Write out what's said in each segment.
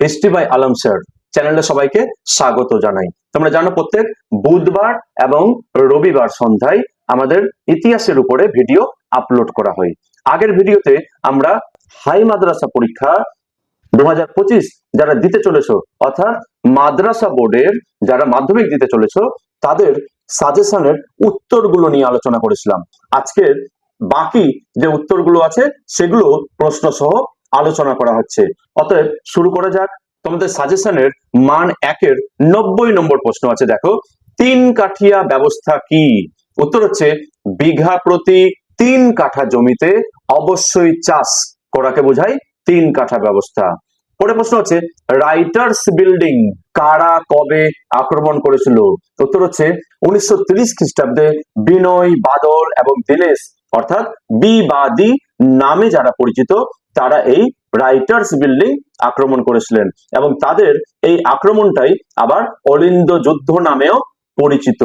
History by Alam sir চ্যানেলে সবাইকে স্বাগত জানাই। তোমরা জানো প্রত্যেক বুধবার এবং রবিবার সন্ধ্যায় আমাদের ইতিহাসের উপরে ভিডিও আপলোড করা হয়। আগের ভিডিওতে আমরা হাই মাদ্রাসা পরীক্ষা দুই হাজার পঁচিশ যারা দিতে চলেছো, অর্থাৎ মাদ্রাসা বোর্ডের যারা মাধ্যমিক দিতে চলেছো, তাদের সাজেশনের উত্তরগুলো নিয়ে আলোচনা করেছিলাম। আজকের বাকি যে উত্তরগুলো আছে, সেগুলো প্রশ্ন সহ আলোচনা করা হচ্ছে। অতএব শুরু করা যাক। তোমাদের সাজেশনের মান একের নব্বই নম্বর প্রশ্ন আছে, দেখো। তিন কাঠিয়া ব্যবস্থা কি? উত্তর হচ্ছে, বিঘা প্রতি তিন কাঠা জমিতে অবশ্যই চাষ করাকে বোঝায় তিন কাঠা ব্যবস্থা। পরে প্রশ্ন হচ্ছে, রাইটার্স বিল্ডিং কারা কবে আক্রমণ করেছিল? উত্তর হচ্ছে, উনিশশো খ্রিস্টাব্দে বিনয় বাদল এবং দিনেশ, অর্থাৎ বি বা দি নামে যারা পরিচিত, তারা এই রাইটার্স বিল্ডিং আক্রমণ করেছিলেন এবং তাদের এই আক্রমণটাই আবার অলিন্দ যুদ্ধ নামেও পরিচিত।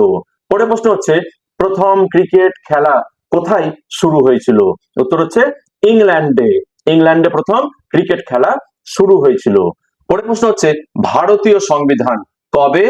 পরে প্রশ্ন হচ্ছে, প্রথম ক্রিকেট খেলা কোথায় শুরু হয়েছিল? উত্তর হচ্ছে, ইংল্যান্ডে। ইংল্যান্ডে প্রথম ক্রিকেট খেলা শুরু হয়েছিল। পরে প্রশ্ন হচ্ছে, ভারতীয় সংবিধান কবে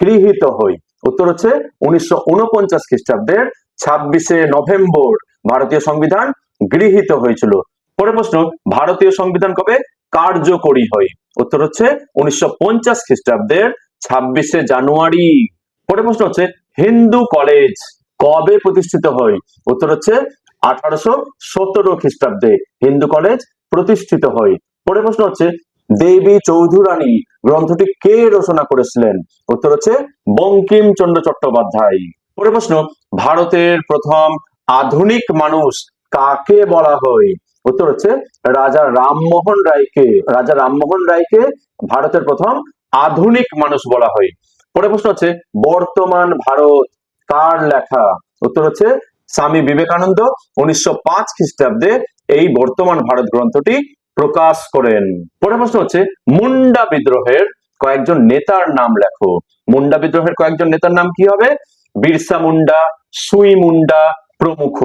গৃহীত হয়? উত্তর হচ্ছে, উনিশশো উনপঞ্চাশ খ্রিস্টাব্দের ছাব্বিশে নভেম্বর। ভারতীয় সংবিধান গৃহীত হয়েছিল। পরে প্রশ্ন, ভারতীয় সংবিধান কবে কার্যকরী হয়? উত্তর হচ্ছে উনিশশো পঞ্চাশ খ্রিস্টাব্দের ছাব্বিশে জানুয়ারি। পরে প্রশ্ন হচ্ছে, হিন্দু কলেজ কবে প্রতিষ্ঠিত হয়? উত্তর হচ্ছে আঠারোশো সতেরো খ্রিস্টাব্দে হিন্দু কলেজ প্রতিষ্ঠিত হয়। পরে প্রশ্ন হচ্ছে, দেবী চৌধুরানী গ্রন্থটি কে রচনা করেছিলেন? উত্তর হচ্ছে বঙ্কিমচন্দ্র চট্টোপাধ্যায়। পরে প্রশ্ন, ভারতের প্রথম আধুনিক মানুষ কাকে বলা হয়? উত্তর হচ্ছে রাজা রামমোহন রায়কে। রাজা রামমোহন রায়কে ভারতের প্রথম আধুনিক মানুষ বলা হয়। পরে প্রশ্ন হচ্ছে, বর্তমান ভারত কার লেখা? উত্তর হচ্ছে স্বামী বিবেকানন্দ উনিশশো পাঁচ খ্রিস্টাব্দে এই বর্তমান ভারত গ্রন্থটি প্রকাশ করেন। পরের প্রশ্ন হচ্ছে, মুন্ডা বিদ্রোহের কয়েকজন নেতার নাম লেখো। মুন্ডা বিদ্রোহের কয়েকজন নেতার নাম কি হবে? বিরসা মুন্ডা, সুই মুন্ডা প্রমুখ।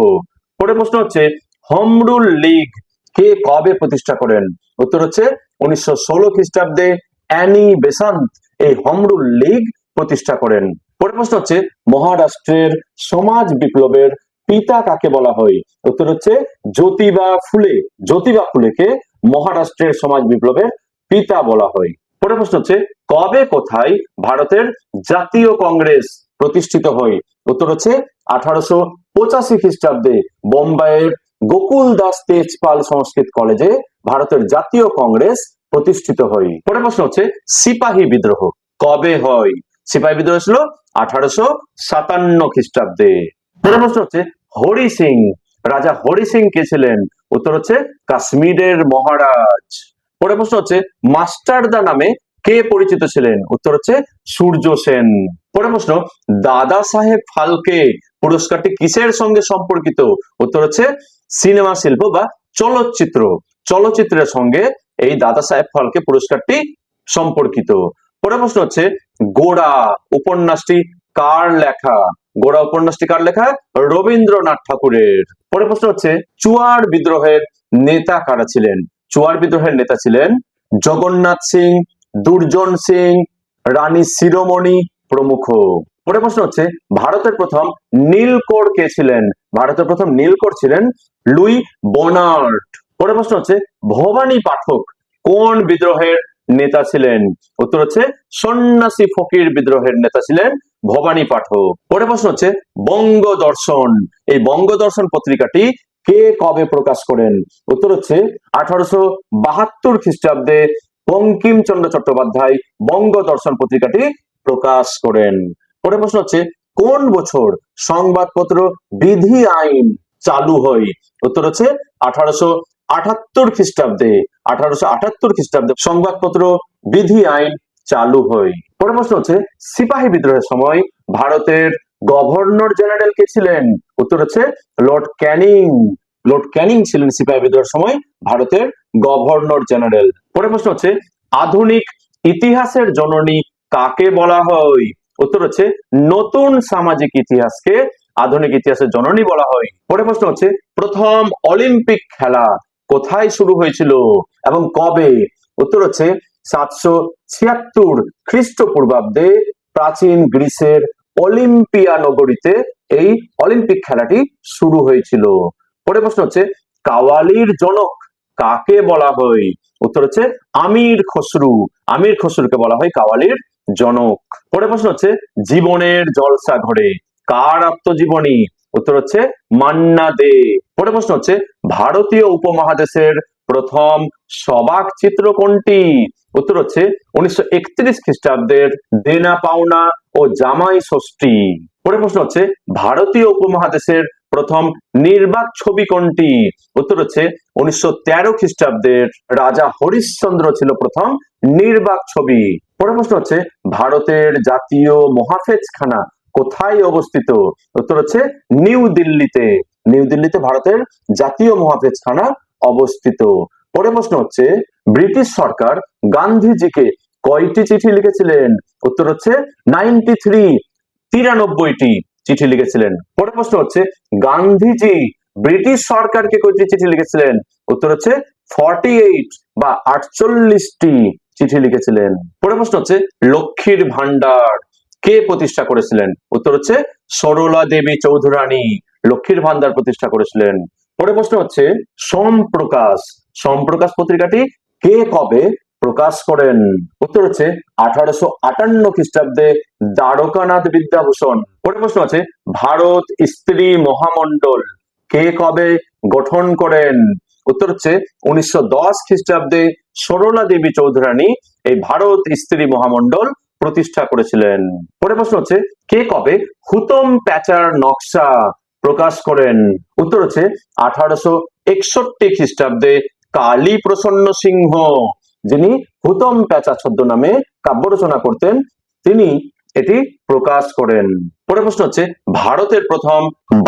পরের প্রশ্ন হচ্ছে, হমরুল লীগ কে কবে প্রতিষ্ঠা করেন? উত্তর হচ্ছে, উনিশশো ষোলো খ্রিস্টাব্দে অ্যানি বেসান্ত এই হোমরুল লীগ প্রতিষ্ঠা করেন। পরের প্রশ্ন হচ্ছে, মহারাষ্ট্রের সমাজ বিপ্লবের পিতা কাকে বলা হয়? উত্তর হচ্ছে, জ্যোতিবা ফুলে। জ্যোতিবা ফুলেকে মহারাষ্ট্রের সমাজ বিপ্লবের পিতা বলা হয়। পরের প্রশ্ন হচ্ছে, কবে কোথায় ভারতের জাতীয় কংগ্রেস প্রতিষ্ঠিত হয়? উত্তর হচ্ছে, আঠারোশো পঁচাশি খ্রিস্টাব্দে বোম্বাইয়ের গোকুল দাস তেজপাল সংস্কৃত কলেজে ভারতের জাতীয় কংগ্রেস প্রতিষ্ঠিত হয়। পরের প্রশ্ন হচ্ছে, সিপাহী বিদ্রোহ কবে হয়? সিপাহী বিদ্রোহ ছিল আঠারোশো সাতান্ন খ্রিস্টাব্দে। পরের প্রশ্ন হচ্ছে, হরি সিং, রাজা হরি সিং কে ছিলেন? উত্তর হচ্ছে, কাশ্মীরের মহারাজ। পরের প্রশ্ন হচ্ছে, মাস্টারদা নামে কে পরিচিত ছিলেন? উত্তর হচ্ছে, সূর্য সেন। পরের প্রশ্ন, দাদা সাহেব ফালকে পুরস্কারটি কিসের সঙ্গে সম্পর্কিত? উত্তর হচ্ছে, সিনেমা শিল্প বা চলচ্চিত্র। চলচ্চিত্রের সঙ্গে এই দাদা সাহেব ফালকে পুরস্কারটি সম্পর্কিত। পরের প্রশ্ন হচ্ছে, গোড়া উপন্যাসটি কার লেখা? গোড়া উপন্যাসটি কার লেখা? রবীন্দ্রনাথ ঠাকুরের। পরের প্রশ্ন হচ্ছে, চুয়ার বিদ্রোহের নেতা কারা ছিলেন? চুয়ার বিদ্রোহের নেতা ছিলেন জগন্নাথ সিং, দুর্জন সিং, রানী শিরোমণি প্রমুখ। পরের প্রশ্ন হচ্ছে, ভারতের প্রথম নীলকোর কে ছিলেন? ভারতের প্রথম নীলকোর ছিলেন লুই বোনার্ট পরের প্রশ্ন হচ্ছে, ভবানী পাঠক কোন বিদ্রোহের নেতা ছিলেন? উত্তর হচ্ছে, সন্ন্যাসী ফকির বিদ্রোহের নেতা ছিলেন ভবানী পাঠক। পরের প্রশ্ন হচ্ছে বঙ্গ দর্শন এই বঙ্গ দর্শন পত্রিকাটি কে কবে প্রকাশ করেন? উত্তর হচ্ছে, আঠারোশো বাহাত্তর খ্রিস্টাব্দে বঙ্কিমচন্দ্র চট্টোপাধ্যায় বঙ্গ দর্শন পত্রিকাটি প্রকাশ করেন। পরের প্রশ্ন হচ্ছে, কোন বছর সংবাদপত্র বিধি আইন চালু হয়? উত্তর হচ্ছে, আঠারোশো আটাত্তর খ্রিস্টাব্দে। আঠারোশো আটাত্তর খ্রিস্টাব্দে সংবাদপত্র বিধি আইন চালু হয়। পরের প্রশ্ন হচ্ছে, সিপাহী বিদ্রোহের সময় ভারতের গভর্নর জেনারেল কে ছিলেন? উত্তর হচ্ছে, লর্ড ক্যানিং। লর্ড ক্যানিং ছিলেন সিপাহী বিদ্রোহের সময় ভারতের গভর্নর জেনারেল। পরের প্রশ্ন হচ্ছে, আধুনিক ইতিহাসের জননী কাকে বলা হয়? উত্তর হচ্ছে, নতুন সামাজিক ইতিহাসকে আধুনিক ইতিহাসের জননী বলা হয়। পরের প্রশ্ন হচ্ছে, প্রথম অলিম্পিক খেলা কোথায় শুরু হয়েছিল এবং কবে? উত্তর হচ্ছে, সাতশো ছিয়াত্তর খ্রিস্টপূর্বাব্দে প্রাচীন গ্রিসের অলিম্পিয়া নগরীতে এই অলিম্পিক খেলাটি শুরু হয়েছিল। পরে প্রশ্ন হচ্ছে, কাওয়ালির জনক কাকে বলা হয়? উত্তর হচ্ছে, আমির খসরু। আমির খসরুকে বলা হয় কাওয়ালির জনক। পরে প্রশ্ন হচ্ছে, জীবনের জলসা ঘরে কার আত্মজীবনী? উত্তর হচ্ছে, মান্না দে। পরে প্রশ্ন হচ্ছে, ভারতীয় উপমহাদেশের প্রথম সবাক চিত্র কোনটি? উত্তর হচ্ছে উনিশশো একত্রিশ খ্রিস্টাব্দের দেনা পাওনা ও জামাই ষষ্ঠী। পরে প্রশ্ন হচ্ছে, ভারতীয় উপমহাদেশের প্রথম নির্বাক ছবি কোনটি? উত্তর হচ্ছে উনিশশো তেরো খ্রিস্টাব্দের রাজা হরিশ্চন্দ্র ছিল প্রথম নির্বাক ছবি। পরে প্রশ্ন হচ্ছে, ভারতের জাতীয় মহাফেজখানা কোথায় অবস্থিত? উত্তর হচ্ছে নিউ দিল্লিতে। নিউ দিল্লিতে ভারতের জাতীয় মহাফেজখানা অবস্থিত। পরে প্রশ্ন হচ্ছে, ব্রিটিশ সরকার গান্ধীজিকে কয়টি চিঠি লিখেছিলেন? উত্তর হচ্ছে নাইনটি থ্রি তিরানব্বইটি চিঠি লিখেছিলেন। পরে প্রশ্ন হচ্ছে, গান্ধীজি ব্রিটিশ সরকারকে কয়টি চিঠি লিখেছিলেন? উত্তর হচ্ছে ফর্টি এইট বা আটচল্লিশটি চিঠি লিখেছিলেন। পরে প্রশ্ন হচ্ছে, লক্ষ্মীর ভান্ডার কে প্রতিষ্ঠা করেছিলেন? উত্তর হচ্ছে, সরলা দেবী চৌধুরানী লক্ষ্মীর ভান্ডার প্রতিষ্ঠা করেছিলেন। পরে প্রশ্ন হচ্ছে সম্প্রকাশ সম্প্রকাশ পত্রিকাটি কে কবে প্রকাশ করেন? উত্তর হচ্ছে আঠারোশো আটান্ন খ্রিস্টাব্দে দ্বারকানাথ বিদ্যাভূষণ। পরে প্রশ্ন আছে, ভারত স্ত্রী মহামণ্ডল কে কবে গঠন করেন? উত্তর হচ্ছে উনিশশো দশ খ্রিস্টাব্দে সরলা দেবী চৌধুরানী এই ভারত স্ত্রী মহামণ্ডল প্রতিষ্ঠা করেছিলেন। পরে প্রশ্ন হচ্ছে, কে কবে হুতম প্যাচার নকশা প্রকাশ করেন? উত্তর হচ্ছে আঠারোশো একষট্টি খ্রিস্টাব্দে কালী প্রসন্ন সিংহ, যিনি হুতম প্যাচা ছদ্ম নামে কাব্য রচনা করতেন, তিনি এটি প্রকাশ করেন। পরে প্রশ্ন হচ্ছে, ভারতের প্রথম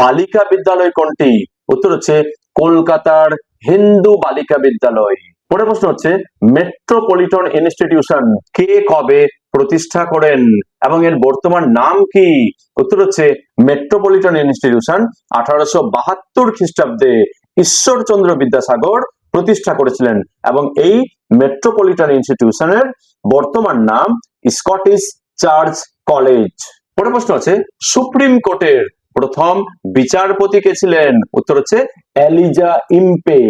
বালিকা বিদ্যালয় কোনটি? উত্তর হচ্ছে, কলকাতার হিন্দু বালিকা বিদ্যালয়। পরে প্রশ্ন হচ্ছে, মেট্রোপলিটন ইনস্টিটিউশন কে কবে প্রতিষ্ঠা করেন এবং এর বর্তমান নাম কি? উত্তর হচ্ছে, মেট্রোপলিটন ইনস্টিটিউশন আঠারোশো বাহাত্তর খ্রিস্টাব্দে ঈশ্বরচন্দ্র বিদ্যাসাগর প্রতিষ্ঠা করেছিলেন এবং এই মেট্রোপলিটন ইনস্টিটিউশনের বর্তমান নাম স্কটিশ চার্চ কলেজ পরে প্রশ্ন আছে সুপ্রিম কোর্টের প্রথম বিচারপতি কে ছিলেন? উত্তর হচ্ছে Elijah Impey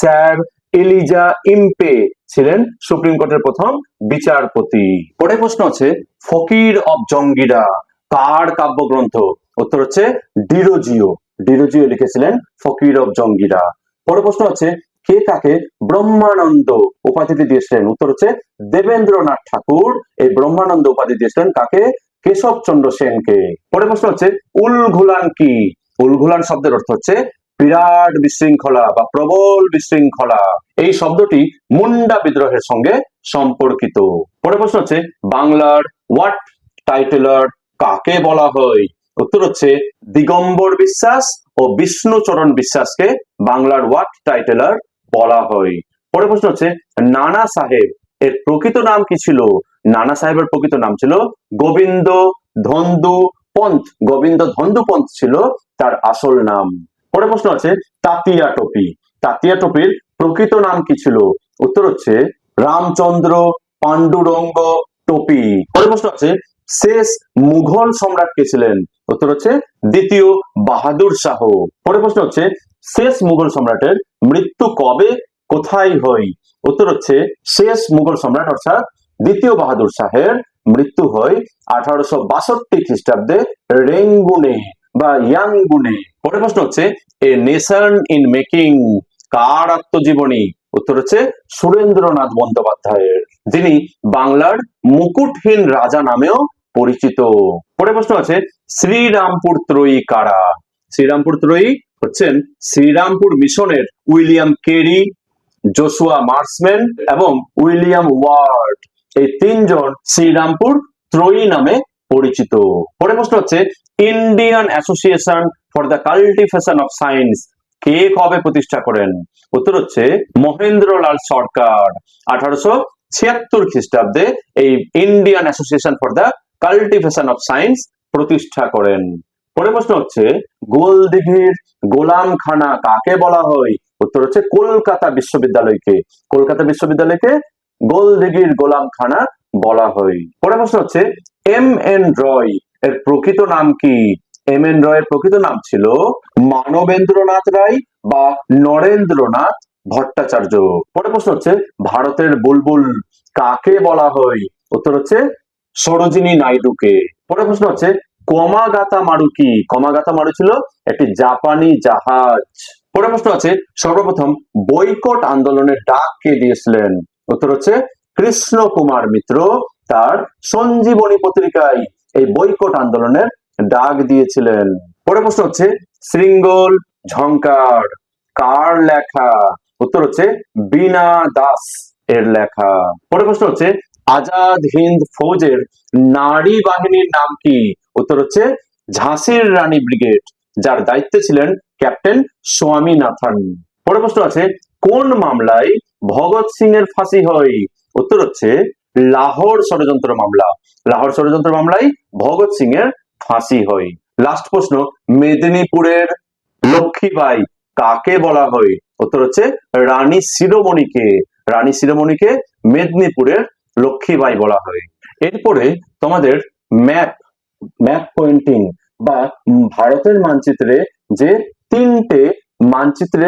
sir Elijah Impey ছিলেন সুপ্রিম কোর্টের প্রথম বিচারপতি। পরে প্রশ্ন আছে ফকির অব জঙ্গিরা কার কাব্যগ্রন্থ? উত্তর হচ্ছে, ডিরোজিও। ডিরোজিও লিখেছিলেন ফকির অব জঙ্গিরা। পরে প্রশ্ন হচ্ছে কে কাকে ব্রহ্মানন্দ উপাধিটি দিয়েছিলেন। উত্তর হচ্ছে দেবেন্দ্রনাথ ঠাকুর। এই ব্রহ্মানন্দ উপাধি দিয়েছিলেন কাকে? কেশব চন্দ্র সেনকে। পরে প্রশ্ন হচ্ছে, উলঘুলান কি? উলঘুলান শব্দের অর্থ হচ্ছে বিরাট বিশৃঙ্খলা বা প্রবল বিশৃঙ্খলা। এই শব্দটি মুন্ডা বিদ্রোহের সঙ্গে সম্পর্কিত। পরে প্রশ্ন হচ্ছে, বাংলার ওয়াট টাইটেলার কাকে বলা হয়? উত্তর হচ্ছে, দিগম্বর বিশ্বাস ও বিষ্ণুচরণ বিশ্বাসকে বাংলার ওয়াট টাইটেলার বলা হয়। পরে প্রশ্ন হচ্ছে, নানা সাহেব এর প্রকৃত নাম কি ছিল? নানা সাহেবের প্রকৃত নাম ছিল গোবিন্দ ধন্দু পন্থ। গোবিন্দ ধন্দু পন্থ ছিল তার আসল নাম। পরে প্রশ্ন আছে তাতিয়া টপি। তাতিয়া টপির প্রকৃত নাম কি ছিল? উত্তর হচ্ছে, রামচন্দ্র পাণ্ডুরঙ্গ টপি। পরে প্রশ্ন আছে শেষ মুঘল সম্রাট কে ছিলেন? উত্তর হচ্ছে দ্বিতীয় বাহাদুর শাহ। পরে প্রশ্ন হচ্ছে, শেষ মুঘল সম্রাটের মৃত্যু কবে? কোথায় হয়? উত্তর হচ্ছে, শেষ মুঘল সম্রাট অর্থাৎ দ্বিতীয় বাহাদুর শাহের মৃত্যু হয় আঠারোশো বাষট্টি খ্রিস্টাব্দে রেঙ্গুনে বা ইয়াঙ্গুনে পরে প্রশ্ন হচ্ছে, এ নেশন ইন মেকিং কার আত্মজীবনী? উত্তর হচ্ছে, সুরেন্দ্রনাথ বন্দ্যোপাধ্যায়ের, যিনি বাংলার মুকুটহীন রাজা নামেও পরিচিত। পরে প্রশ্ন আছে শ্রীরামপুর ত্রয়ী কারা? শ্রীরামপুর ত্রয়ী হচ্ছেন শ্রীরামপুর মিশনের উইলিয়াম কেরি, জোসুয়া মার্সম্যান এবং উইলিয়াম ওয়ার্ড। এই তিনজন শ্রীরামপুর ত্রয়ী নামে পরিচিত। পরে প্রশ্ন হচ্ছে, Indian association for the cultivation of science কে কবে প্রতিষ্ঠা করেন? উত্তর হচ্ছে, মহেন্দ্রলাল সরকার। আঠারোশো ছিয়াত্তর খ্রিস্টাব্দে এই Indian association for the cultivation of science প্রতিষ্ঠা করেন। পরে প্রশ্ন হচ্ছে, গোলদিঘির গোলামখানা কাকে বলা হয়? উত্তর হচ্ছে কলকাতা বিশ্ববিদ্যালয়কে। কলকাতা বিশ্ববিদ্যালয়কে গোলদিঘির গোলামখানা বলা হয়। পরের প্রশ্ন হচ্ছে, এম এন রয় এর প্রকৃত নাম কি? এম এন রয়ের প্রকৃত নাম ছিল মানবেন্দ্রনাথ রায় বা নরেন্দ্রনাথ ভট্টাচার্য। পরের প্রশ্ন হচ্ছে, ভারতের বুলবুল কাকে বলা হয়? উত্তর হচ্ছে সরোজিনী নাইডুকে। পরের প্রশ্ন হচ্ছে কমাগাতা মারু কি? কমাগাতা মারু ছিল একটি জাপানি জাহাজ। পরের প্রশ্ন আছে সর্বপ্রথম বৈকট আন্দোলনের ডাক কে দিয়েছিলেন? উত্তর হচ্ছে, কৃষ্ণ কুমার মিত্র, তার সঞ্জীবনী পত্রিকায় এই বৈকট আন্দোলনের ডাক দিয়েছিলেন। পরের প্রশ্ন হচ্ছে, শৃঙ্গল ঝঙ্কার, কার লেখা? উত্তর হচ্ছে বিনা দাস এর লেখা। পরের প্রশ্ন হচ্ছে আজাদ হিন্দ ফৌজের নারী বাহিনীর নাম কি? উত্তর হচ্ছে ঝাঁসির রানী ব্রিগেড, যার দায়িত্বে ছিলেন ক্যাপ্টেন স্বামীনাথন পরে প্রশ্ন আছে, কোন মামলায় ভগৎ সিং এর ফাঁসি হয়? উত্তর হচ্ছে লাহোর ষড়যন্ত্র মামলা। লাহোর ষড়যন্ত্র মামলায় ভগৎ সিং এর ফাঁসি হয়। লাস্ট প্রশ্ন, মেদিনীপুরের লক্ষ্মীবাই কাকে বলা হয়? উত্তর হচ্ছে রানী শিরোমণিকে। রানী শিরোমণিকে মেদিনীপুরের লক্ষ্মীবাই বলা হয়। এরপরে তোমাদের ম্যাপ ম্যাপ পয়েন্টিং বা ভারতের মানচিত্রে যে তিনটে মানচিত্রে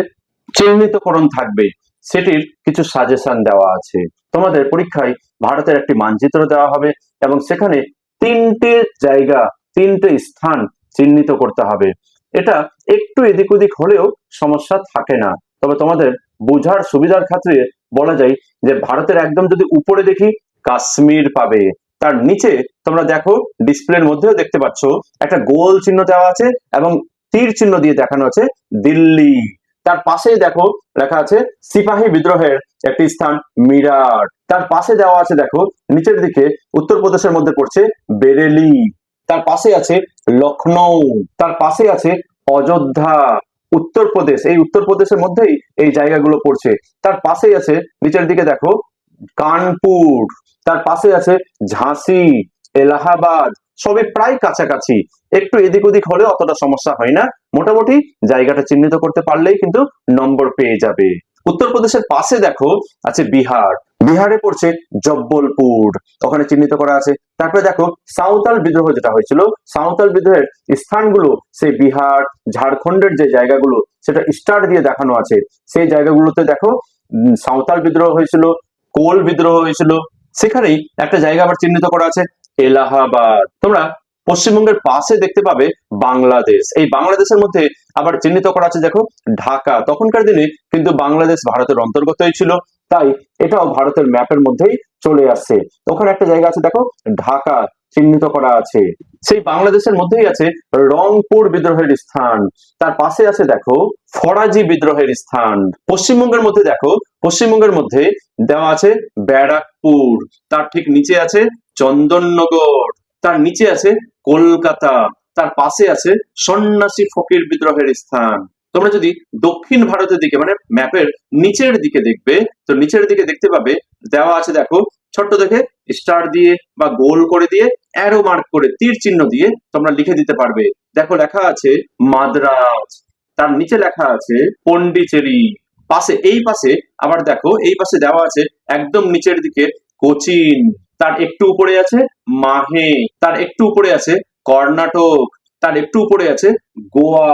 চিহ্নিতকরণ থাকবে, সেটির কিছু সাজেশন দেওয়া আছে। তোমাদের পরীক্ষায় ভারতের একটি মানচিত্র দেওয়া হবে এবং সেখানে তিনটে জায়গা, তিনটে স্থান চিহ্নিত করতে হবে। এটা একটু এদিক ওদিক হলেও সমস্যা থাকে না। তবে তোমাদের বোঝার সুবিধার ক্ষেত্রে বলা যায় যে ভারতের একদম যদি উপরে দেখি, কাশ্মীর পাবে। তার নিচে তোমরা দেখো ডিসপ্লের মধ্যেও দেখতে পাচ্ছ, একটা গোল চিহ্ন দেওয়া আছে এবং তীর চিহ্ন দিয়ে দেখানো আছে, দিল্লি। তার পাশেই দেখো, লেখা আছে, সিপাহী বিদ্রোহের একটি স্থান, মিরাট। তার পাশে দেওয়া আছে, দেখো, নিচের দিকে উত্তরপ্রদেশের মধ্যে পড়ছে, বেরেলি। তার পাশে আছে লখনৌ তার পাশে আছে, অযোধ্যা। উত্তরপ্রদেশ, এই উত্তরপ্রদেশের মধ্যেই এই জায়গাগুলো পড়ছে। তার পাশেই আছে, নিচের দিকে দেখো, কানপুর, তার পাশে আছে ঝাঁসি, এলাহাবাদ, সবই প্রায় কাছাকাছি। একটু এদিক ওদিক হলে অতটা সমস্যা হয় না। মোটামুটি জায়গাটা চিহ্নিত করতে পারলেই কিন্তু নম্বর পেয়ে যাবে। উত্তরপ্রদেশের পাশে দেখো আছে বিহার। বিহারে পড়ছে জব্বলপুর। ওখানে চিহ্নিত করা আছে। তারপরে দেখো সাঁওতাল বিদ্রোহ যেটা হয়েছিল, সাঁওতাল বিদ্রোহের স্থানগুলো সেই বিহার, ঝাড়খণ্ডের যে জায়গাগুলো, সেটা স্টার দিয়ে দেখানো আছে। সেই জায়গাগুলোতে দেখো সাঁওতাল বিদ্রোহ হয়েছিল, কোল বিদ্রোহ হয়েছিল। সেখানেই একটা জায়গা আবার চিহ্নিত করা আছে, এলাহাবাদ। তোমরা পশ্চিমবঙ্গের পাশে দেখতে পাবে বাংলাদেশ। এই বাংলাদেশের মধ্যে আবার চিহ্নিত করা আছে, দেখো, ঢাকা। তখনকার দিনে কিন্তু বাংলাদেশ ভারতের অন্তর্গতই ছিল, তাই এটাও ভারতের ম্যাপের মধ্যেই চলে আসছে ওখানে একটা জায়গা আছে, দেখো, ঢাকা চিহ্নিত করা আছে। সেই বাংলাদেশের মধ্যেই আছে রংপুর বিদ্রোহের স্থান। তার পাশে আছে, দেখো, ফরাজি বিদ্রোহের স্থান। পশ্চিমবঙ্গের মধ্যে, দেখো, পশ্চিমবঙ্গের মধ্যে দেওয়া আছে ব্যারাকপুর। তার ঠিক নিচে আছে চন্দননগর। তার নিচে আছে কলকাতা, তার পাশে আছে সন্ন্যাসী ফকির বিদ্রোহের স্থান। তোমরা যদি দক্ষিণ ভারতের দিকে মানে ম্যাপের নিচের দিকে দেখবে, তো নিচের দিকে দেখতে পাবে, দেওয়া আছে দেখো, ছোট্ট দেখে স্টার দিয়ে বা গোল করে দিয়ে অ্যারো মার্ক করে তীর চিহ্ন দিয়ে তোমরা লিখে দিতে পারবে। দেখো লেখা আছে মাদ্রাজ, তার নিচে লেখা আছে পন্ডিচেরি পাশে, এই পাশে, আবার দেখো, এই পাশে দেওয়া আছে একদম নিচের দিকে কোচিন। তার একটু উপরে আছে মাহে, তার একটু উপরে আছে কর্ণাটক, তার একটু উপরে আছে গোয়া,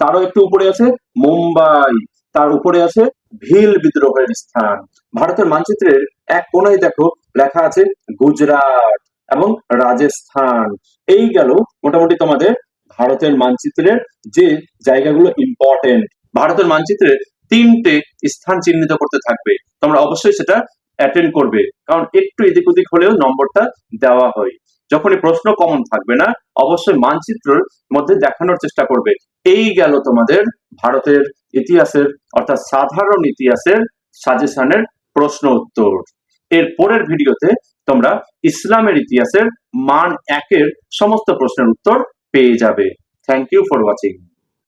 তারও একটু উপরে আছে মুম্বাই, তার উপরে আছে ভিল বিদ্রোহের স্থান। ভারতের মানচিত্রের এক কোনায় দেখো লেখা আছে গুজরাট এবং রাজস্থান। এই গেল মোটামুটি তোমাদের ভারতের মানচিত্রের যে জায়গাগুলো ইম্পর্টেন্ট ভারতের মানচিত্রের তিনটে স্থান চিহ্নিত করতে থাকবে। তোমরা অবশ্যই সেটা অ্যাটেন্ড করবে। কারণ একটু এদিক ওদিক হলেও নম্বরটা দেওয়া হয়। যখনই প্রশ্ন কমন থাকবে না, অবশ্যই মানচিত্রের মধ্যে দেখানোর চেষ্টা করবে। এই গেল তোমাদের ভারতের ইতিহাসের, অর্থাৎ সাধারণ ইতিহাসের সাজেশনের প্রশ্ন উত্তর। এর পরের ভিডিওতে তোমরা ইসলামের ইতিহাসের মান একের সমস্ত প্রশ্নের উত্তর পেয়ে যাবে। Thank you for watching